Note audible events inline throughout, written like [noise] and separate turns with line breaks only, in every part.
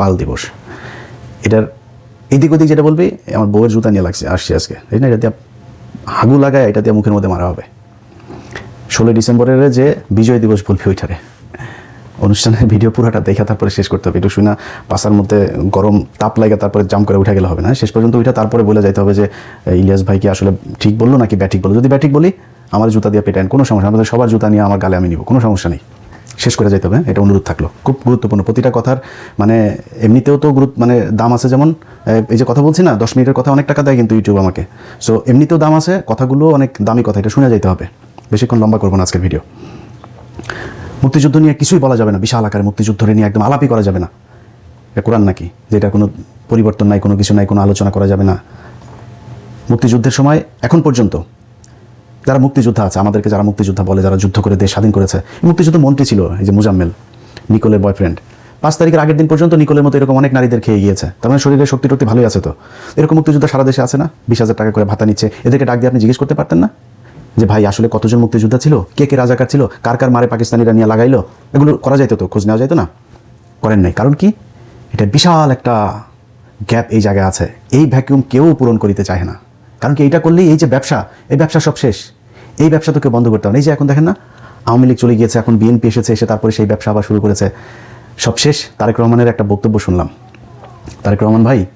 বাল দিবস। এটার এদিক ওদিক যেটা বলবি, আমার বউয়ের জুতা নিয়ে লাগছে, আসছি আজকে। এই না, এটা দিয়ে হাগু লাগায়, এটা দিয়ে মুখের মধ্যে মারা হবে। ষোলোই ডিসেম্বরের যে বিজয় দিবস বলবি, ওইটারে। অনুষ্ঠানের ভিডিও পুরোটা দেখে তারপরে শেষ করতে হবে। একটু শুনা পাশার মধ্যে গরম তাপ লাগে তারপরে জাম করে উঠে গেলে হবে না। শেষ পর্যন্ত ওইটা তারপরে বলে যাইতে হবে যে ইলিয়াস ভাই কি আসলে ঠিক বলল নাকি ব্যাটিক বলল? যদি ব্যাটিক বলি আমার জুতা দিয়ে পেটান কোনো সমস্যা আমাদের সবার জুতা নিয়ে আমার গালে আমি নিব, কোনো সমস্যা নেই। শেষ করে যাইতে হবে এটা অনুরোধ থাকল। খুব গুরুত্বপূর্ণ। প্রতিটা কথার মানে এমনিতেও তো গুরুত্ব মানে দাম আছে যেমন এই যে কথা বলছি না, দশ মিনিটের কথা অনেক টাকা দেয় কিন্তু ইউটিউব আমাকে। সো এমনিতেও দাম আছে, কথাগুলো অনেক দামি কথা, এটা শুনে যাইতে হবে। বেশিক্ষণ লম্বা করব না আজকের ভিডিও মুক্তিযুদ্ধ নিয়ে কিছুই বলা যাবে না, বিশাল আকারে মুক্তিযুদ্ধ নিয়ে একদম আলাপই করা যাবে না। কোরআন নাকি? যে এটা কোনো পরিবর্তন নাই, কোনো কিছু নাই, কোনো আলোচনা করা যাবে না। মুক্তিযুদ্ধের সময়, এখন পর্যন্ত যারা মুক্তিযোদ্ধা আছে, আমাদেরকে যারা মুক্তিযোদ্ধা বলে, যারা যুদ্ধ করে দেশ স্বাধীন করেছে। মুক্তিযুদ্ধ মন্ত্রী ছিল এই যে মুজাম্মেল, নিকোলের বয়ফ্রেন্ড পাঁচ তারিখের আগের দিন পর্যন্ত নিকোলের মতো এরকম অনেক নারীদের খেয়ে গিয়েছে। তার মানে শরীরে শক্তি টক্তি ভালোই আছে তো। এরকম মুক্তিযোদ্ধা সারা দেশে আছে না? বিশ হাজার টাকা করে ভাতা নিচ্ছে। এদেরকে ডাক দিয়ে আপনি জিজ্ঞেস করতে পারতেন না? যে ভাই, আসলে কতজন মুক্তিযোদ্ধা ছিল? কে কে রাজাকার ছিল? কার কার মারে পাকিস্তানিরা নিয়ে লাগাইলো? এগুলো করা যাইতো তো? খোঁজ নেওয়া যাইতো না? করেন নাই। কারণ কি? এটা বিশাল একটা গ্যাপ এই জায়গায় আছে। এই ভ্যাকিউম কেউ পূরণ করিতে চায় না। কারণ কি, এইটা করলেই এই যে ব্যবসা, এই ব্যবসা সব শেষ। এই ব্যবসা তোকে বন্ধ করতে হবে। এই যে এখন দেখেন না, আওয়ামী লীগ চলে গিয়েছে, এখন বিএনপি এসেছে, এসে তারপরে সেই ব্যবসা আবার শুরু করেছে। সব শেষ, তারেক রহমানের একটা বক্তব্য শুনলাম। তারেক রহমান ভাই,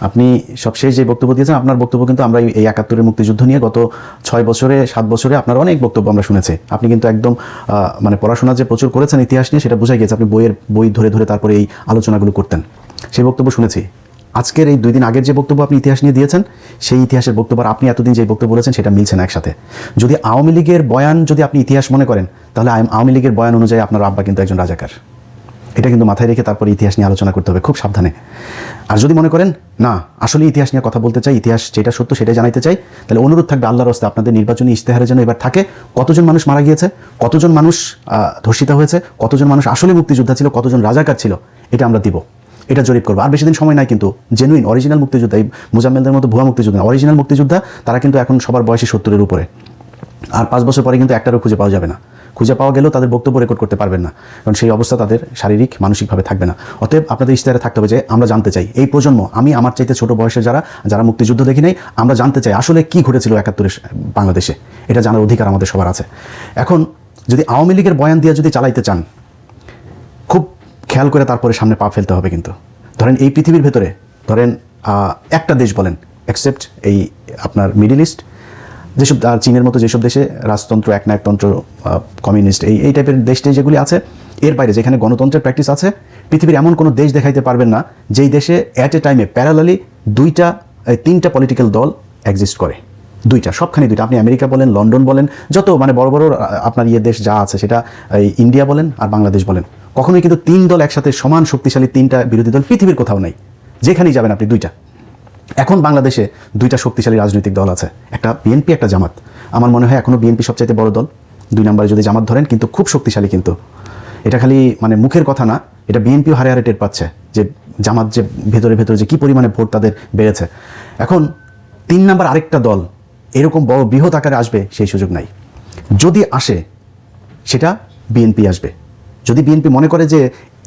আপনি সবশেষ যে বক্তব্য দিয়েছেন, আপনার বক্তব্য কিন্তু আমরা এই- এই একাত্তরের মুক্তিযুদ্ধ নিয়ে গত ছয় বছরে, সাত বছরে আপনার অনেক বক্তব্য আমরা শুনেছি। আপনি কিন্তু একদম মানে পড়াশোনা যে প্রচুর করেছেন, ইতিহাস নিয়ে সেটা বোঝা গিয়েছে। আপনি বইয়ের বই ধরে ধরে তারপরে এই আলোচনাগুলো করতেন। সেই বক্তব্য শুনেছি। আজকের এই দুই দিন আগের যে বক্তব্য আপনি ইতিহাস নিয়ে দিয়েছেন, সেই ইতিহাসের বক্তব্য আর আপনি এতদিন যে বক্তব্য বলেছেন সেটা মিলছে না একসাথে। যদি আওয়ামী লীগের বয়ান যদি আপনি ইতিহাস মনে করেন, তাহলে আওয়ামী লীগের বয়ান অনুযায়ী আপনার আব্বা কিন্তু একজন রাজাকার। এটা কিন্তু মাথায় রেখে তারপরে ইতিহাস নিয়ে আলোচনা করতে হবে খুব সাবধানে। আর যদি মনে করেন, না, আসলে ইতিহাস নিয়ে কথা বলতে চাই, ইতিহাস যেটা সত্য সেটাই জানাইতে চাই, তাহলে অনুরোধ থাকবে আল্লাহর রাস্তায় আপনাদের নির্বাচনী ইশতেহারে যেন এবার থাকে, কতজন মানুষ মারা গিয়েছে, কতজন মানুষ ধর্ষিত হয়েছে, কতজন মানুষ আসলে মুক্তিযোদ্ধা ছিল, কতজন রাজাকার ছিল, এটা আমরা দিব। এটা জরিপ করব। আর বেশি দিন সময় নাই কিন্তু জেনুইন অরিজিনাল মুক্তিযোদ্ধা, এই মুজাম্মেলদের মতো ভুয়া মুক্তিযোদ্ধা অরিজিনাল মুক্তিযোদ্ধা, তারা কিন্তু এখন সবার বয়সী সত্তরের উপরে। আর পাঁচ বছর পরে কিন্তু একটারও খুঁজে পাওয়া যাবে না। খুঁজে পাওয়া গেলেও তাদের বক্তব্য রেকর্ড করতে পারবেন না। কারণ সেই অবস্থা তাদের শারীরিক, মানসিকভাবে থাকবে না। অতএব আপনাদের ইশতেহারে থাকতে হবে যে আমরা জানতে চাই, এই প্রজন্ম, আমি আমার চাইতে ছোট বয়সে যারা যারা মুক্তিযুদ্ধ দেখি নাই, আমরা জানতে চাই আসলে কি ঘটেছিল একাত্তরে বাংলাদেশে। এটা জানার অধিকার আমাদের সবার আছে। এখন যদি আওয়ামী লীগের বয়ান দিয়ে যদি চালাইতে চান খেয়াল করে তারপরে সামনে পা ফেলতে হবে কিন্তু। ধরেন এই পৃথিবীর ভেতরে, ধরেন একটা দেশ বলেন অ্যাকসেপ্ট এই আপনার মিডিল ইস্ট যেসব আর চীনের মতো যেসব দেশে রাজতন্ত্র, একনায়কতন্ত্র কমিউনিস্ট, এই এই টাইপের দেশ যেগুলি আছে, এর বাইরে যেখানে গণতন্ত্রের প্র্যাকটিস আছে, পৃথিবীর এমন কোনো দেশ দেখাইতে পারবেন না, যেই দেশে অ্যাট এ টাইমে প্যারালালি দুইটা তিনটা পলিটিক্যাল দল এক্সিস্ট করে। দুইটা, সবখানে দুইটা। আপনি আমেরিকা বলেন, লন্ডন বলেন, যত মানে বড় বড় আপনার ইয়ে দেশ যা আছে, সেটা ইন্ডিয়া বলেন আর বাংলাদেশ বলেন। কখনোই কিন্তু তিন দল একসাথে সমান শক্তিশালী তিনটা বিরোধী দল পৃথিবীর কোথাও নাই। যেখানেই যাবেন আপনি দুইটা। এখন বাংলাদেশে দুইটা শক্তিশালী রাজনৈতিক দল আছে। একটা বিএনপি, একটা জামাত। আমার মনে হয় এখনও বিএনপি সবচাইতে বড় দল। দুই নম্বরে যদি জামাত ধরেন, কিন্তু খুব শক্তিশালী কিন্তু। এটা খালি মানে মুখের কথা না, এটা বিএনপিও হারে হারে টের পাচ্ছে যে জামাত যে ভেতরে ভেতরে যে কী পরিমাণে ভোট তাদের বেড়েছে। এখন তিন নাম্বার আরেকটা দল এরকম বড় বৃহৎ আকারে আসবে, সেই সুযোগ নাই। যদি আসে, সেটা বিএনপি আসবে। যদি বিএনপি মনে করে যে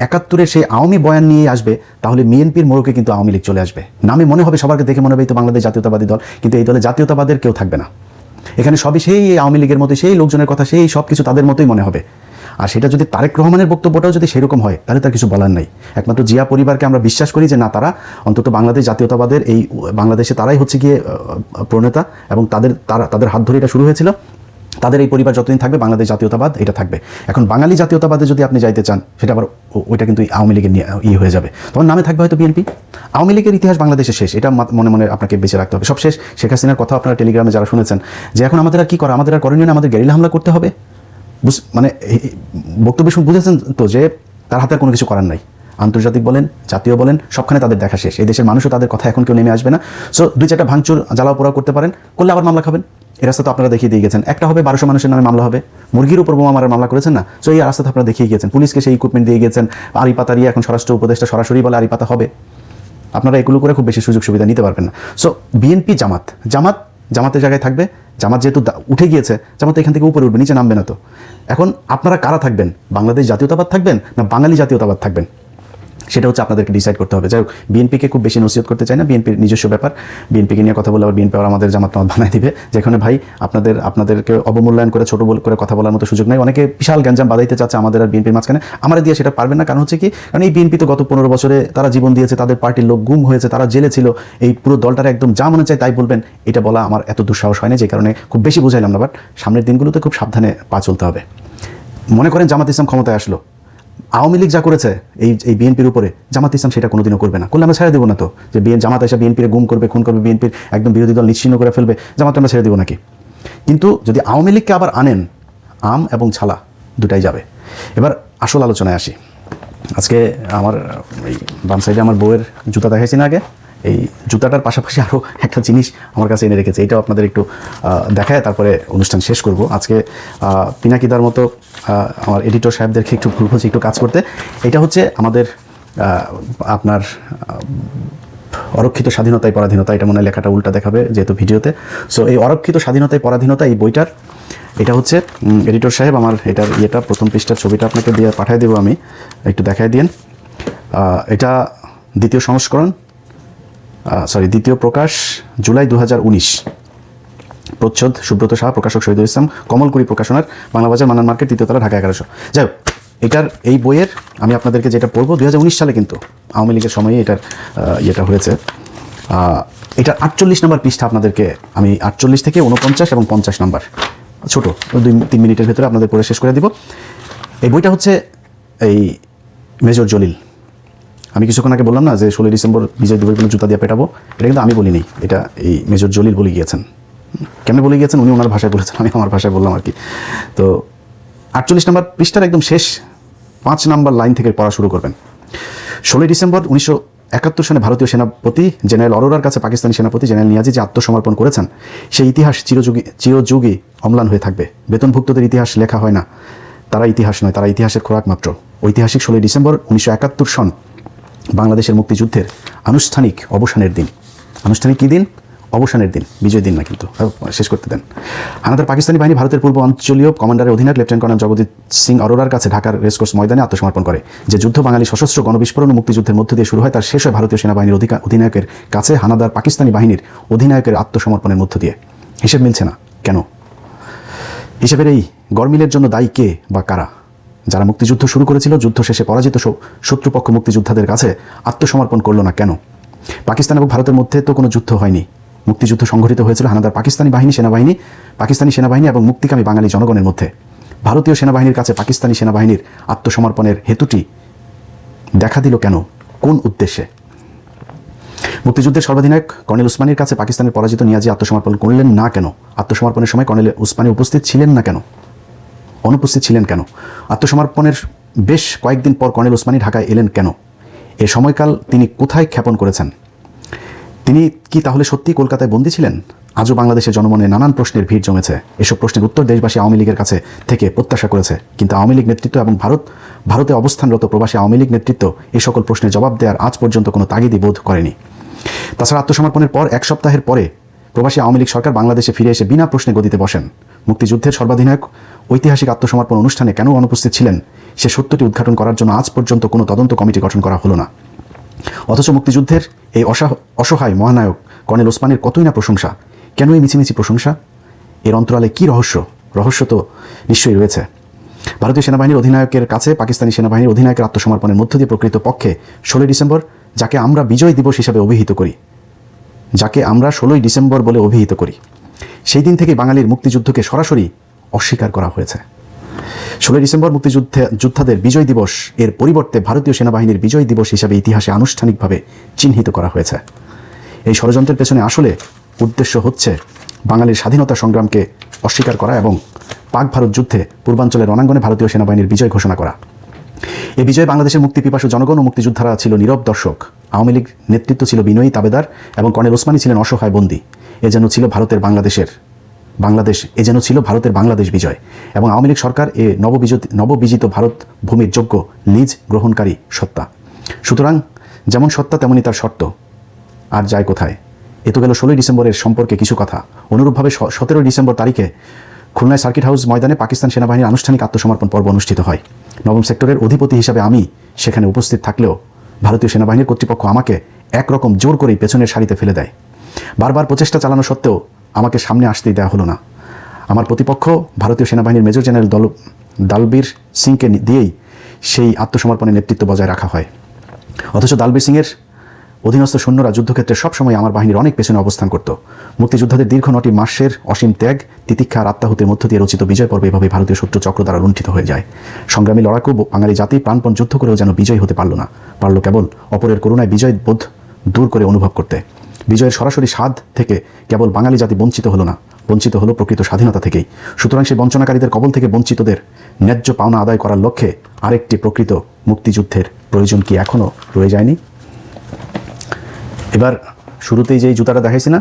একাত্তরে সেই আওয়ামী বয়ান নিয়ে আসবে, তাহলে বিএনপির মোড়কে কিন্তু আওয়ামী লীগ চলে আসবে। নামে মনে হবে সবারকে দেখে মনে হবে তো বাংলাদেশ জাতীয়তাবাদী দল, কিন্তু এই দলে জাতীয়তাবাদের কেউ থাকবে না। এখানে সবই সেই আওয়ামী লীগের মতো সেই লোকজনের কথা, সেই সব কিছু তাদের মতোই মনে হবে। আর সেটা যদি তারেক রহমানের বক্তব্যটাও যদি সেরকম হয়, তাহলে তার কিছু বলার নাই। একমাত্র জিয়া পরিবারকে আমরা বিশ্বাস করি যে না, তারা অন্তত বাংলাদেশ জাতীয়তাবাদের এই, বাংলাদেশে তারাই হচ্ছে গিয়ে প্রণেতা এবং তাদের, তারা, তাদের হাত ধরে এটা শুরু হয়েছিল। তাদের এই পরিবার যতদিন থাকবে, বাংলাদেশ জাতীয়তাবাদ এটা থাকবে। এখন বাঙালি জাতীয়তাবাদে যদি আপনি যাইতে চান, সেটা আবার ওইটা কিন্তু আওয়ামী লীগের ইয়ে হয়ে যাবে। তখন নামে থাকবে হয়তো বিএনপি। আওয়ামী লীগের ইতিহাস বাংলাদেশে শেষ। এটা মনে মনে আপনাকে বেঁচে রাখতে হবে। সব শেষ। শেখ হাসিনার কথা আপনারা টেলিগ্রামে যারা শুনেছেন যে এখন আমাদের আর কি করা? আমাদের আর করণীয় আমাদের গেরিলা হামলা করতে হবে। মানে বক্তব্য শুনে বুঝেছেন তো যে তার হাতে আর কোনো কিছু করার নাই। আন্তর্জাতিক বলেন, জাতীয় বলেন, সবখানে তাদের দেখা শেষ। এই দেশের মানুষও তাদের কথা এখন কেউ নেমে আসবে না। সো দুই চারটা ভাঙচুর, জ্বালাও পোড়াও করতে পারেন, করলে আবার মামলা খাবেন। এই রাস্তা তো আপনারা দেখিয়ে দিয়ে গেছেন। একটা হবে বারোশো মানুষের নামে মামলা হবে। মুরগির উপর বোমা মারার মামলা করেছেন না? সো এই রাস্তা তো আপনারা দেখিয়ে গিয়েছেন পুলিশকে সেই ইকুইপমেন্ট দিয়ে গেছেন। আরি পাতারিয়ে এখন স্বরাষ্ট্র উপদেষ্টা সরাসরি বলে আরি পাতা হবে। আপনারা এগুলো করে খুব বেশি সুযোগ সুবিধা নিতে পারবেন না। সো বিএনপি জামাত জামাত জামাতের জায়গায় থাকবে। জামাত যেহেতু উঠে গিয়েছে, জামাত এখান থেকে উপরে উঠবে, নিচে নামবে না তো। এখন আপনারা কারা থাকবেন? বাংলাদেশ জাতীয়তাবাদ থাকবেন না বাঙালি জাতীয়তাবাদ থাকবেন? সেটা হচ্ছে আপনাদেরকে ডিসাইড করতে হবে। যাই হোক বিএনপিকে খুব বেশি নসিহত করতে চাই না। বিএনপির নিজস্ব ব্যাপার। বিএনপিকে নিয়ে কথা বলে আবার বিএনপি আবার আমাদের জামাত নামাত বানাই দিবে। যেখানে ভাই, আপনাদের, আপনাদেরকে অবমূল্যায়ন করে, ছোট করে কথা বলার মতো সুযোগ নেই। অনেকে বিশাল গ্যাঞ্জাম বাদাইতে চাচ্ছে আমাদের আর বিএনপির মাঝখানে। আমরা দিয়ে সেটা পারবেন না। কারণ হচ্ছে কি, কারণ এই বিএনপি তো গত পনেরো বছরে তারা জীবন দিয়েছে, তাদের পার্টির লোক গুম হয়েছে, তারা জেলে ছিল। এই পুরো দলটার একদম যা মনে চায় তাই বলবেন। এটা বলা আমার এত দুঃসাহস হয় না, যে কারণে খুব বেশি বুঝাইলাম না। বাট সামনের দিনগুলোতে খুব সাবধানে পা চলতে হবে। মনে করেন জামাত ইসলাম ক্ষমতায় আসলো। আওয়ামী লীগ যা করেছে এই এই বিএনপির উপরে, জামাত ইসলাম সেটা কোনোদিনও করবে না। করলে আমরা ছেড়ে দেবো না তো? যে বিএন, জামাত এসে বিএনপির গুম করবে, খুন করবে, বিএনপির একদম বিরোধী দল নিশ্চিন্ন করে ফেলবে, জামাত আমরা ছেড়ে দেবো নাকি? কিন্তু যদি আওয়ামী লীগকে আবার আনেন, আম এবং ছালা দুটাই যাবে। এবার আসল আলোচনায় আসি। আজকে আমার এই বাম সাইডে আমার বউয়ের জুতা দেখাইছি না আগে। এই জুতাটার পাশাপাশি আরও একটা জিনিস আমার কাছে এনে রেখেছে, এটাও আপনাদের একটু দেখায়, তারপরে অনুষ্ঠান শেষ করব। আজকে পিনাকিদার মতো আমার এডিটর সাহেবদেরকে একটু ভুল বলছি একটু কাজ করতে, এটা হচ্ছে আমাদের আপনার অরক্ষিত স্বাধীনতায় পরাধীনতা, এটা মনে হয় লেখাটা উল্টা দেখাবে যেহেতু ভিডিওতে। সো এই অরক্ষিত স্বাধীনতায় পরাধীনতা এই বইটার, এটা হচ্ছে এডিটর সাহেব আমার এটার ইয়েটা, প্রথম পৃষ্ঠার ছবিটা আপনাকে দিয়ে পাঠিয়ে দেবো আমি, একটু দেখাই দিন এটা দ্বিতীয় সংস্করণ। সরি দ্বিতীয় প্রকাশ, জুলাই দু হাজার উনিশ। প্রচ্ছদ, সুব্রত শাহ প্রকাশক শহীদুল ইসলাম কমলকুড়ি প্রকাশনার, বাংলা বাজার, মান্নান মার্কেট তৃতীয়তলা ঢাকা এগারোশো। যাই হোক, এটার এই বইয়ের আমি আপনাদেরকে যেটা পড়ব দু হাজার উনিশ সালে কিন্তু, আওয়ামী লীগের সময়ে এটার ইয়েটা হয়েছে। এটার আটচল্লিশ নম্বর পৃষ্ঠা আপনাদেরকে, আমি আটচল্লিশ থেকে উনপঞ্চাশ এবং পঞ্চাশ নম্বর। ছোট দুই, তিন মিনিটের ভেতরে আপনাদের পড়ে শেষ করে দিব। এই বইটা হচ্ছে এই মেজর জলিল। আমি কিছুক্ষণ আগে বললাম না যে ষোলোই ডিসেম্বর বিজয় দিবস জুতা দিয়ে পেটাবো? এটা কিন্তু আমি বলিনি। এটা এই মেজর জলিল বলে গিয়েছেন। কেমনে বলে গিয়েছেন? উনি ওনার ভাষায় বলেছেন, আমি আমার ভাষায় বললাম আর কি। তো আটচল্লিশ নম্বর পৃষ্ঠার একদম শেষ পাঁচ নাম্বার লাইন থেকে পড়া শুরু করবেন। ষোলোই ডিসেম্বর উনিশশো একাত্তর সনে ভারতীয় সেনাপতি জেনারেল অরোরার কাছে পাকিস্তানি সেনাপতি জেনারেল নিয়াজি যে আত্মসমর্পণ করেছেন, সেই ইতিহাস চিরযুগী চিরযুগী অম্লান হয়ে থাকবে। বেতনভুক্তদের ইতিহাস লেখা হয় না। তারা ইতিহাস নয়, তারা ইতিহাসের খোরাক মাত্র। ঐতিহাসিক ষোলোই ডিসেম্বর উনিশশো একাত্তর সন বাংলাদেশের মুক্তিযুদ্ধের আনুষ্ঠানিক অবসানের দিন। আনুষ্ঠানিক কী দিন? অবসানের দিন, বিজয় দিন না কিন্তু। শেষ করতে দেন। হানাদার পাকিস্তানি বাহিনী ভারতের পূর্ব অঞ্চলীয় কমান্ডারের অধীনায়ক লেফটেন্যান্ট কর্নেল জগদীপ সিং অরোরার কাছে ঢাকার রেসকোর্স ময়দানে আত্মসমর্পণ করে, যে যুদ্ধ বাঙালি সশস্ত্র গণবিস্ফোরণ মুক্তিযুদ্ধের মধ্য দিয়ে শুরু হয়, তার শেষ হয় ভারতীয় সেনাবাহিনীর অধিনায়কের কাছে হানাদার পাকিস্তানি বাহিনীর অধিনায়কের আত্মসমর্পণের মধ্য দিয়ে। হিসেব মিলছে না। কেন? হিসেবের এই গরমিলের জন্য দায়ী কে বা কারা? যারা মুক্তিযুদ্ধ শুরু করেছিল, যুদ্ধ শেষে পরাজিত শত্রুপক্ষ মুক্তিযোদ্ধাদের কাছে আত্মসমর্পণ করল না কেন? পাকিস্তান এবং ভারতের মধ্যে তো কোনো যুদ্ধ হয়নি। মুক্তিযুদ্ধ সংঘটিত হয়েছিল হানাদার পাকিস্তানি বাহিনী, সেনাবাহিনী, পাকিস্তানি সেনাবাহিনী এবং মুক্তিকামী বাঙালি জনগণের মধ্যে। ভারতীয় সেনাবাহিনীর কাছে পাকিস্তানি সেনাবাহিনীর আত্মসমর্পণের হেতুটি দেখা দিল কেন? কোন উদ্দেশ্যে? মুক্তিযুদ্ধের সর্বাধিনায়ক কর্নেল উসমানীর কাছে পাকিস্তানের পরাজিত নিয়াজি আত্মসমর্পণ করলেন না কেন? আত্মসমর্পণের সময় কর্নেল উসমানী উপস্থিত ছিলেন না কেন? অনুপস্থিত ছিলেন কেন? আত্মসমর্পণের বেশ কয়েকদিন পর কর্নেল উসমানী ঢাকায় এলেন কেন? এ সময়কাল তিনি কোথায় ক্ষেপণ করেছেন? তিনি কি তাহলে সত্যি কলকাতায় বন্দী ছিলেন? আজও বাংলাদেশের জনমনে নানান প্রশ্নের ভিড় জমেছে। এসব প্রশ্নের উত্তর দেশবাসী আওয়ামী লীগের কাছে থেকে প্রত্যাশা করেছে। কিন্তু আওয়ামী লীগ নেতৃত্ব এবং ভারত, ভারতে অবস্থানরত প্রবাসী আওয়ামী লীগ নেতৃত্ব এই সকল প্রশ্নের জবাব দেওয়ার আজ পর্যন্ত কোনো তাগিদি বোধ করেনি। তাছাড়া আত্মসমর্পণের পর এক সপ্তাহের পরে প্রবাসী আওয়ামী লীগ সরকার বাংলাদেশে ফিরে এসে বিনা প্রশ্নে গদিতে বসেন। মুক্তিযুদ্ধের সর্বাধিনায়ক, ঐতিহাসিক আত্মসমর্পণ অনুষ্ঠানে কেন অনুপস্থিত ছিলেন? সে সত্যটি উদ্ঘাটন করার জন্য আজ পর্যন্ত কোনো তদন্ত কমিটি গঠন করা হলো না। অথচ মুক্তিযুদ্ধের এই অসহ- অসহায় মহানায়ক কর্নেল ওসমানের কতই না প্রশংসা? কেন এই মিছিমিছি প্রশংসা? এর অন্তরালে কি রহস্য? রহস্য তো নিশ্চয়ই রয়েছে। ভারতীয় সেনাবাহিনীর অধিনায়কের কাছে পাকিস্তানি সেনাবাহিনীর অধিনায়কের আত্মসমর্পণের মধ্য দিয়ে প্রকৃত পক্ষে ষোলোই ডিসেম্বর, যাকে আমরা বিজয় দিবস হিসাবে অভিহিত করি যাকে আমরা ষোলোই ডিসেম্বর বলে অভিহিত করি। সেই দিন থেকে বাঙালির মুক্তিযুদ্ধকে সরাসরি অস্বীকার করা হয়েছে। ষোলোই ডিসেম্বর মুক্তিযুদ্ধে, যোদ্ধাদের বিজয় দিবস এর পরিবর্তে ভারতীয় সেনাবাহিনীর বিজয় দিবস হিসাবে ইতিহাসে আনুষ্ঠানিকভাবে চিহ্নিত করা হয়েছে। এই ষড়যন্ত্রের পেছনে আসলে উদ্দেশ্য হচ্ছে বাঙালির স্বাধীনতা সংগ্রামকে অস্বীকার করা এবং পাক ভারত যুদ্ধে পূর্বাঞ্চলের রণাঙ্গনে ভারতীয় সেনাবাহিনীর বিজয় ঘোষণা করা। এ বিজয়ে বাংলাদেশের মুক্তি পিপাসু জনগণ ও মুক্তিযোদ্ধারা ছিল নীরব দর্শক। আওয়ামী লীগ নেতৃত্ব ছিল বিনয়ী তাবেদার এবং কর্নেল ওসমানী ছিলেন অসহায় বন্দী। এ যেন ছিল ভারতের বাংলাদেশের, বাংলাদেশ, এ যেন ছিল ভারতের বাংলাদেশ বিজয় এবং আওয়ামী লীগ সরকার এ নববিজিত নববিজিত ভারত ভূমির যোগ্য লিজ গ্রহণকারী সত্তা। সুতরাং যেমন সত্তা তেমনই তার শর্ত। আর যায় কোথায়? এ তো গেল ষোলোই ডিসেম্বরের সম্পর্কে কিছু কথা। অনুরূপভাবে সতেরোই ডিসেম্বর তারিখে খুলনায় সার্কিট হাউস ময়দানে পাকিস্তান সেনাবাহিনীর আনুষ্ঠানিক আত্মসমর্পণ পর্ব অনুষ্ঠিত হয়। নবম সেক্টরের অধিপতি হিসাবে আমি সেখানে উপস্থিত থাকলেও ভারতীয় সেনাবাহিনীর কর্তৃপক্ষ আমাকে একরকম জোর করেই পেছনের সারিতে ফেলে দেয়। বারবার প্রচেষ্টা চালানো সত্ত্বেও আমাকে সামনে আসতেই দেওয়া হলো না। আমার প্রতিপক্ষ ভারতীয় সেনাবাহিনীর মেজর জেনারেল দল, দালবীর সিংকে দিয়েই সেই আত্মসমর্পণের নেতৃত্ব বজায় রাখা হয়। অথচ দালবীর সিংয়ের অধীনস্থ সৈন্যরা যুদ্ধক্ষেত্রে সবসময় আমার বাহিনীর অনেক পেছনে অবস্থান করত। মুক্তিযোদ্ধাদের দীর্ঘ নটি মাসের অসীম ত্যাগ, তিতিক্ষা আর আত্মাহুতির মধ্য দিয়ে রচিত বিজয় পর্ব এভাবে ভারতীয় শত্রু চক্র দ্বারা লুণ্ঠিত হয়ে যায়। সংগ্রামী লড়াকু বাঙালি জাতি প্রাণপণ যুদ্ধ করেও যেন বিজয় হতে পারল না। পারল কেবল অপরের করুণায় বিজয় বোধ দূর করে অনুভব করতে। বিজয়ের সরাসরি স্বাদ থেকে কেবল বাঙালি জাতি বঞ্চিত হলো না, বঞ্চিত হলো প্রকৃত স্বাধীনতা থেকেই। সুতরাং সেই বঞ্চনাকারীদের কবল থেকে বঞ্চিতদের ন্যায্য পাওনা আদায় করার লক্ষ্যে আরেকটি প্রকৃত মুক্তিযুদ্ধের প্রয়োজন কি এখনও রয়ে যায়নি? এবার শুরুতেই যেই জুতাটা দেখাইছি না,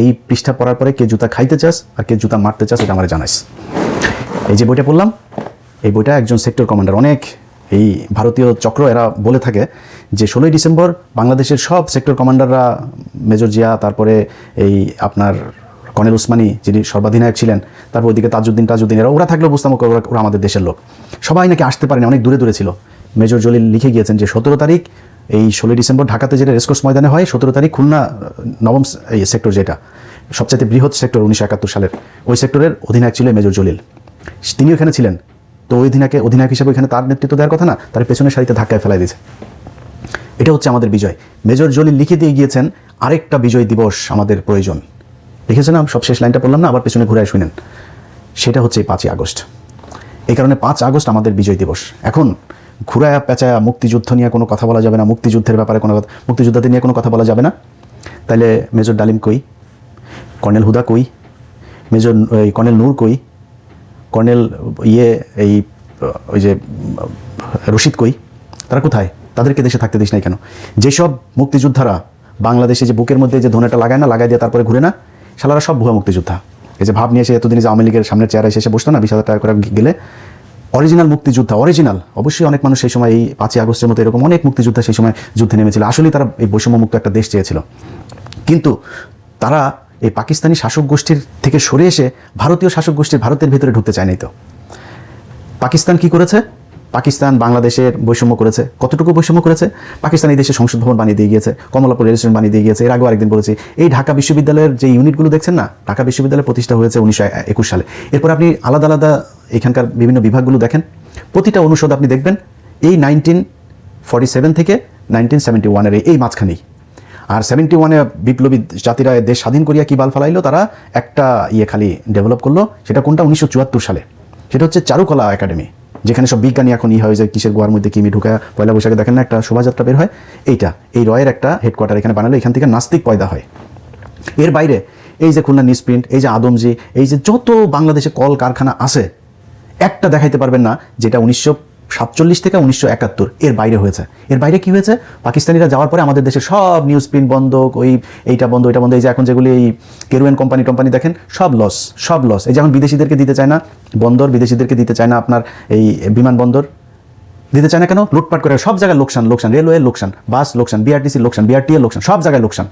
এই পৃষ্ঠা পড়ার পরে কে জুতা খাইতে চাস আর কে জুতা মারতে চাস, এটা আমার জানাইস। এই যে বইটা পড়লাম, এই বইটা একজন সেক্টর কমান্ডার, অনেক এই ভারতীয় চক্র এরা বলে থাকে যে ষোলোই ডিসেম্বর বাংলাদেশের সব সেক্টর কমান্ডাররা, মেজর জিয়া, তারপরে এই আপনার কর্নেল উসমানী যিনি সর্বাধিনায়ক ছিলেন, তারপর ওইদিকে তাজউদ্দিন তাজউদ্দিন, এরা ওরা থাকলেও বুঝতাম ওরা আমাদের দেশের লোক। সবাই নাকি আসতে পারেনি, অনেক দূরে দূরে ছিল। মেজর জলিল লিখে গিয়েছেন যে সতেরো তারিখ এই ষোলোই ডিসেম্বর ঢাকাতে যেটা রেসকোর্স ময়দানে হয়, সতেরো তারিখ খুলনা নবম এই সেক্টর যেটা, সবচাইতে বৃহৎ সেক্টর উনিশশো একাত্তর সালের। ওই সেক্টরের অধিনায়ক ছিল মেজর জলিল। তিনি ওখানে ছিলেন। তো ওই অধিনায়কে অধিনায়ক হিসেবে ওইখানে তার নেতৃত্ব দেওয়ার কথা না, তার পেছনের সারিতে ধাক্কায় ফেলাই দিয়েছে। এটা হচ্ছে আমাদের বিজয়। মেজর জলিল লিখে দিয়ে গিয়েছেন, আরেকটা বিজয় দিবস আমাদের প্রয়োজন। লিখেছেন সব শেষ লাইনটা পড়লাম না, আবার পেছনে ঘুরে শুনেন। সেটা হচ্ছে পাঁচই আগস্ট। এই কারণে পাঁচ আগস্ট আমাদের বিজয় দিবস। এখন ঘুরায়া পেঁচায়া মুক্তিযুদ্ধ নিয়ে কোনো কথা বলা যাবে না, মুক্তিযুদ্ধের ব্যাপারে কোনো কথা মুক্তিযোদ্ধাদের নিয়ে কোনো কথা বলা যাবে না। তাইলে মেজর ডালিম কই? কর্নেল হুদা কই? মেজর এই কর্নেল নূর কই? কর্নেল ইয়ে এই, ওই যে, রশিদ কই? তারা কোথায়? তাদেরকে দেশে থাকতে দিস নাই কেন? যেসব মুক্তিযোদ্ধারা বাংলাদেশে যে বুকের মধ্যে যে ধনেটা লাগায় না লাগাই দিয়ে তারপরে ঘুরে না, শালারা সব ভুয়া মুক্তিযোদ্ধা। এই যে ভাব নিয়ে এসে এতদিন যে আওয়ামী লীগের সামনে চেয়ারে এসে এসে বসতো না, বিশ হাজার টাকা করে গেলে অরিজিনাল মুক্তিযোদ্ধা অরিজিনাল অবশ্যই অনেক মানুষ সেই সময় এই পাঁচই আগস্টের মতো এরকম অনেক মুক্তিযোদ্ধা সেই সময় যুদ্ধে নেমেছিল। আসলেই তারা এই বৈষম্যমুক্ত একটা দেশ চেয়েছিল। কিন্তু তারা এই পাকিস্তানি শাসক গোষ্ঠীর থেকে সরে এসে ভারতীয় শাসক গোষ্ঠীর ভারতের ভিতরে ঢুকতে চায়নি তো। পাকিস্তান কি করেছে? পাকিস্তান বাংলাদেশের বৈষম্য করেছে। কতটুকু বৈষম্য করেছে? পাকিস্তান এই দেশে সংসদ ভবন বানিয়ে দিয়ে গিয়েছে, কমলাপুর রেল স্টেশন বানিয়ে দিয়ে গিয়েছে। এর আগেও আরেকদিন বলেছি, এই ঢাকা বিশ্ববিদ্যালয়ের যে ইউনিটগুলো দেখছেন না, ঢাকা বিশ্ববিদ্যালয় প্রতিষ্ঠা হয়েছে উনিশশো একুশ সালে। এরপর আপনি আলাদা আলাদা এখানকার বিভিন্ন বিভাগগুলো দেখেন, প্রতিটা অনুষদ আপনি দেখবেন, এই নাইনটিন ফর্টি সেভেন থেকে নাইনটিন সেভেন্টি ওয়ানের এই মাঝখানেই। আর সেভেন্টি ওয়ানে বিপ্লবী জাতিরা দেশ স্বাধীন করিয়া কি বাল ফালাইলো? তারা একটা ইয়ে খালি ডেভেলপ করল, সেটা কোনটা? উনিশশো চুয়াত্তর সালে। সেটা হচ্ছে চারুকলা একাডেমি, যেখানে সব বিজ্ঞানী এখন ই হয় যে কিসের গোয়ার মধ্যে কিমি ঢুকা পয়লা বৈশাখে দেখেন না, একটা শোভাযাত্রা বের হয়। এইটা, এই রয়ের একটা হেডকোয়ার্টার এখানে বানালে, এখান থেকে নাস্তিক পয়দা হয়। এর বাইরে, এই যে খুলনা নিউজপ্রিন্ট এই যে আদমজি, এই যে যত বাংলাদেশে কল কারখানা আছে একটা দেখাইতে পারবেন না যেটা উনিশশো সাতচল্লিশ থেকে উনিশশো একাত্তর এর বাইরে হয়েছে। এর বাইরে কি হয়েছে? পাকিস্তানিরা যাওয়ার পরে আমাদের দেশে সব নিউজ প্রিন্ট বন্ধ ওই এইটা বন্ধ, ওইটা বন্ধ, এই যে এখন যেগুলি এই কেরুয়েন কোম্পানি টোম্পানি দেখেন, সব লস সব লস এই যেমন বিদেশিদেরকে দিতে চায় না, বন্দর বিদেশিদেরকে দিতে চায় না আপনার এই বিমানবন্দর দিতে চায় না কেন? লুটপাট করে, সব জায়গায় লোকসান লোকসান রেলওয়ে লোকসান বাস লোকসান বিআরটিসি লোকসান বিআরটিএ লোকসান, সব জায়গায় লোকসান।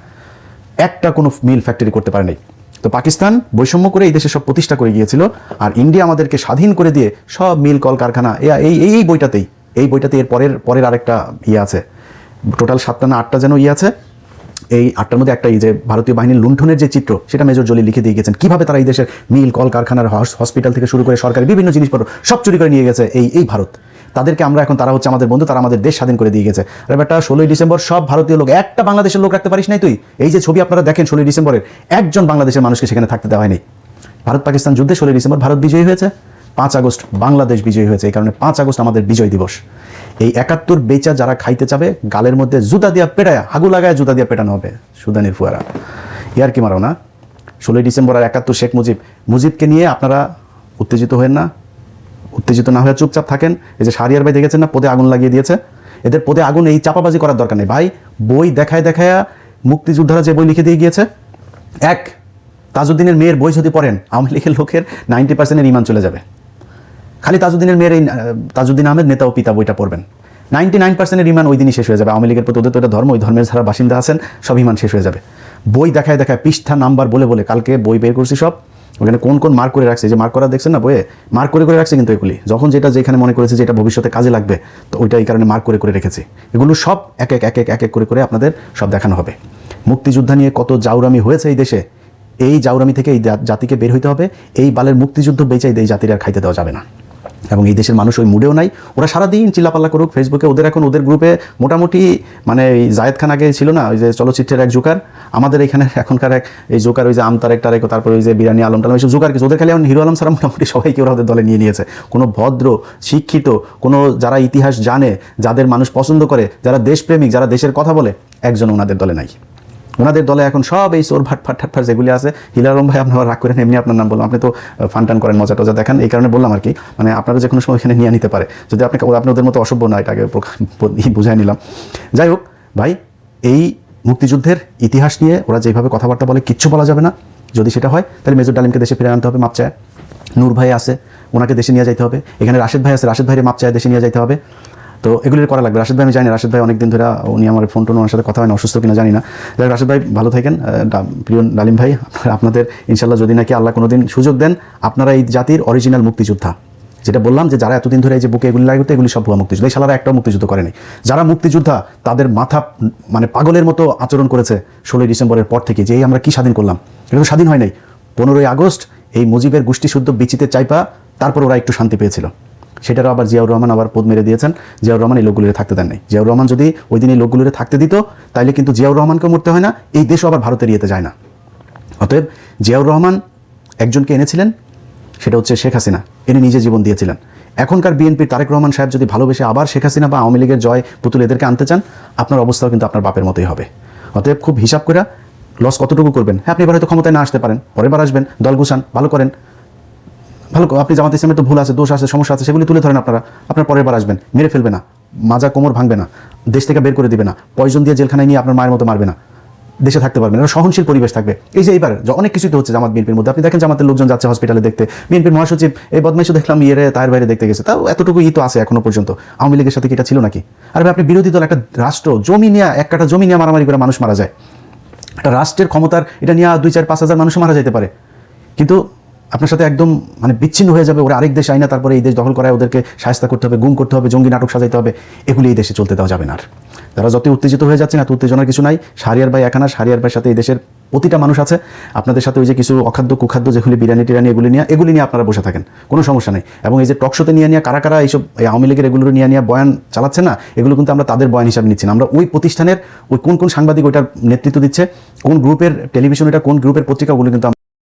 একটা কোনো মিল ফ্যাক্টরি করতে পারে নাই। তো পাকিস্তান বৈষম্য করে এই দেশে সব প্রতিষ্ঠা করে গিয়েছিল, আর ইন্ডিয়া আমাদেরকে স্বাধীন করে দিয়ে সব মিল কল কারখানা এই এই এই বইটাতেই, এই বইটাতে এর পরের পরের আরেকটা ইয়ে আছে। টোটাল সাতটা না আটটা যেন ইয়ে আছে। এই আটটার মধ্যে একটা এই যে ভারতীয় বাহিনীর লুণ্ঠনের যে চিত্র, সেটা মেজর জলি লিখে দিয়ে গেছেন কীভাবে তারা এই দেশের মিল কল কারখানার হসপিটাল থেকে শুরু করে সরকারি বিভিন্ন জিনিসপত্র সব চুরি করে নিয়ে গেছে এই এই ভারত। তাদেরকে আমরা এখন, তারা হচ্ছে আমাদের বন্ধু, তারা আমাদের দেশ স্বাধীন করে দিয়ে গেছে। আর ব্যাপারটা ষোলোই ডিসেম্বর সব ভারতীয় লোক, একটা বাংলাদেশের লোক রাখতে পারিস নাই তুই? এই যে ছবি আপনারা দেখেন ষোলোই ডিসেম্বরের, একজন বাংলাদেশের মানুষকে সেখানে থাকতে দেওয়া হয়নি। ভারত পাকিস্তান যুদ্ধে ষোলোই ডিসেম্বর ভারত বিজয়ী হয়েছে। পাঁচ আগস্ট বাংলাদেশ বিজয়ী হয়েছে, এই কারণে পাঁচ আগস্ট আমাদের বিজয় দিবস। এই একাত্তর বেচা যারা খাইতে চাবে, গালের মধ্যে জুতা দিয়া পেটায়া হাগু লাগায় জুতা দিয়া পেটানো হবে, সুদানির ফুয়ারা। ইয়ার কি মারাও না? ষোলোই ডিসেম্বর আর একাত্তর শেখ মুজিব, মুজিবকে নিয়ে আপনারা উত্তেজিত হয়েন না। উত্তেজিত না হয়ে চুপচাপ থাকেন। এই যে সারিয়ার ভাই দেখেছেন না, পদে আগুন লাগিয়ে দিয়েছে। এদের পদে আগুন এই চাপাবাজি করার দরকার নেই। ভাই, বই দেখায় দেখায় মুক্তিযোদ্ধারা যে বই লিখে দিয়ে গিয়েছে। এক, তাজউদ্দিনের মেয়ের বই যদি পড়েন, আওয়ামী লীগের লোকের নাইনটি পার্সেন্টের ইমান চলে যাবে। খালি তাজউদ্দিনের মেয়ের এই তাজউদ্দিন আহমেদ নেতা ও পিতা বইটা পড়বেন। নাইনটি নাইন পার্সেন্টের ইমান ওই দিনই শেষ হয়ে যাবে। আওয়ামী লীগের প্রতি ওদের তো এটা ধর্ম, ওই ধর্মের যারা বাসিন্দা আছেন, সব ইমান শেষ হয়ে যাবে। বই দেখায় দেখায় পৃষ্ঠা, নাম্বার, বলে বলে, কালকে বই বের করছি সব। ওখানে কোন কোন মার্ক করে রাখছে? যে মার্ক করা দেখছেন না বইয়ে? মার্ক করে করে রাখছে কিন্তু এগুলি। যখন যেটা যেখানে মনে করেছে যে এটা ভবিষ্যতে কাজে লাগবে, তো ওইটা এই কারণে মার্ক করে করে রেখেছে। এগুলো সব এক এক এক এক এক এক করে করে আপনাদের সব দেখানো হবে। মুক্তিযোদ্ধা নিয়ে কত জাউরামি হয়েছে এই দেশে? এই জাউরামি থেকে এই জাতিকে বের হইতে হবে। এই বালের মুক্তিযুদ্ধ বেচাই এই জাতির আর খাইতে দেওয়া যাবে না। এবং এই দেশের মানুষ ওই মুডেও নাই। ওরা সারাদিন চিল্লাপাল্লা করুক ফেসবুকে ওদের এখন, ওদের গ্রুপে মোটামুটি মানে এই জায়েদ খান আগে ছিল না, ওই যে চলচ্চিত্রের এক জোকার, আমাদের এখানে [laughs] এখনকার এক, এই জোকার ওই যে আমতার একটা রেখো তারপরে ওই যে বিরানি আলম টালম এইসব জোকার কিছু ওদের খালি এখন হিরো আলম সারা মোটামুটি সবাইকে ওরা ওদের দলে নিয়ে নিয়েছে। কোনো ভদ্র, শিক্ষিত, কোনো যারা ইতিহাস জানে, যাদের মানুষ পছন্দ করে, যারা দেশপ্রেমিক, যারা দেশের কথা বলে একজন ওনাদের দলে নাই। ওনাদের দলে এখন সব এই সোর ভাট ফাট ঠাট যেগুলি আছে হিলারম ভাই আপনার রাগ করেন, এমনি আপনার নাম বললাম। আপনি তো ফান টান করেন, মজা টজা দেখান, এই কারণে বললাম আর কি মানে আপনারা যে কোনো সময় এখানে নিয়ে নিতে পারে। যদি আপনি আপনি ওদের মতো অসভ্য নয় এটাকে বুঝাই নিলাম। যাই হোক, ভাই, এই মুক্তিযুদ্ধের ইতিহাস নিয়ে ওরা যেভাবে কথাবার্তা বলে, কিচ্ছু বলা যাবে না। যদি সেটা হয়, তাহলে মেজর ডালিমকে দেশে ফিরে আনতে হবে, মাপ চায়। নূর ভাই আছে, ওনাকে দেশে নিয়ে যাইতে হবে। এখানে রাশেদ ভাই আছে, রাশেদ ভাইয়ের মাপ চায়, দেশে নিয়ে যাইতে হবে। তো এগুলি করা লাগবে। রাশেদ ভাই, আমি জানি, রাশেদ ভাই অনেকদিন ধরে উনি আমার ফোন টোন ওনার সাথে কথা হয় না, অসুস্থ কিনা জানি না। যাই রাশেদ ভাই, ভালো থাকেন। প্রিয় ডালিম ভাই আপনাদের ইনশাল্লাহ যদি নাকি আল্লাহ কোনোদিন সুযোগ দেন, আপনারা এই জাতির অরিজিনাল মুক্তিযোদ্ধা। যেটা বললাম যে যারা এতদিন ধরে এই যে বুকে এগুলি লাগাতে এগুলি সব ভুয়া মুক্তিযুদ্ধ। এই সালারা একটাও মুক্তিযুদ্ধ করেনি যারা মুক্তিযোদ্ধা, তাদের মাথা মানে পাগলের মতো আচরণ করেছে ষোলোই ডিসেম্বরের পর থেকে যে, এই আমরা কি স্বাধীন করলাম? এটা তো স্বাধীন হয় নাই। পনেরোই আগস্ট, এই মুজিবের গোষ্ঠী শুদ্ধ বিচিতে চাইপা, তারপর ওরা একটু শান্তি পেয়েছিল। সেটারও আবার জিয়াউর রহমান আবার পদ মেরে দিয়েছেন। জিয়াউর রহমান এই লোকগুলিরে থাকতে দেন নাই জিয়াউর রহমান যদি ওই দিন এই লোকগুলিরে থাকতে দিত, তাইলে কিন্তু জিয়াউর রহমানকেও মরতে হয় না, এই দেশও আবার ভারতের ইয়েতে যায় না। অতএব জিয়াউর রহমান একজনকে এনেছিলেন, সেটা হচ্ছে শেখ হাসিনা। এনে নিজে জীবন দিয়েছিলেন। এখনকার বিএনপির তারেক রহমান সাহেব যদি ভালোবেসে আবার শেখ হাসিনা বা আওয়ামী লীগের জয় পুতুল এদেরকে আনতে চান, আপনার অবস্থাও কিন্তু আপনার বাপের মতোই হবে। অতএব খুব হিসাব করে লস কতটুকু করবেন? হ্যাঁ আপনি এবার হয়তো ক্ষমতায় না আসতে পারেন, পরের বার আসবেন, দল গুছান, ভালো করেন। ভালো আপনি জামাতে ইসলামের তো ভুল আছে, দোষ আছে, সমস্যা আছে, সেগুলি তুলে ধরেন আপনারা। আপনার পরের বার আসবেন, মেরে ফেলবে না, মাজা কোমর ভাঙবে না, দেশ থেকে বের করে দিবে না, পয়জন দিয়ে জেলখানায় নিয়ে আপনার মায়ের মতো মারবে না, দেশে থাকতে পারবেন একটা সহনশীল পরিবেশ থাকবে। এই যে এইবার অনেক কিছুই তো হচ্ছে জামাত, বিএনপির মধ্যে। আপনি দেখেন জামাতের লোকজন যাচ্ছে হসপিটালে দেখতে। বিএনপির মহাসচিব, এই বদমাইশও দেখলাম, ইয়েরে, তার বাইরে দেখতে গেছে। তাও এতটুকু ই তো আছে এখনও পর্যন্ত। আওয়ামী লীগের সাথে কি এটা ছিল নাকি? আর আপনি বিরোধী দল, একটা রাষ্ট্র, জমি নিয়ে, এক কাটা জমি নিয়ে মারামারি করে মানুষ মারা যায়। একটা রাষ্ট্রের ক্ষমতার, এটা নিয়ে দুই চার পাঁচ হাজার মানুষ মারা যেতে পারে। কিন্তু আপনার সাথে একদম মানে বিচ্ছিন্ন হয়ে যাবে, ওরা আরেক দেশ আইনা, তারপরে এই দেশ দখল করায় ওদেরকে সাহায্য করতে হবে, গুম করতে হবে, জঙ্গি নাটক সাজাইতে হবে, এগুলি এই দেশে চলতে দেওয়া যাবে না আর। তারা যতই উত্তেজিত হয়ে যাচ্ছে না উত্তেজনার কিছু নাই সারিয়ার ভাই একানা সারিয়ার ভাইয়ের সাথে এই দেশের প্রতিটা মানুষ আছে, আপনাদের সাথে ওই যে কিছু অখাদ্য, কুখাদ্য, যেগুলি বিরিয়ানি টিরানি এগুলি নিয়ে এগুলি নিয়ে আপনারা বসে থাকেন, কোনো সমস্যা নেই। এবং এই যে টকশোতে নিয়ে নিয়ে কারা কারা এইসব, এই আওয়ামী লীগের এগুলো নিয়ে নিয়ে বয়ান চালাচ্ছে না, এগুলো কিন্তু আমরা তাদের বয়ান হিসাবে নিচ্ছি না। আমরা ওই প্রতিষ্ঠানের, ওই কোন কোন সাংবাদিক ওইটার নেতৃত্ব দিচ্ছে, কোন গ্রুপের টেলিভিশন এটা কোন গ্রুপের পত্রিকা ওগুলো কিন্তু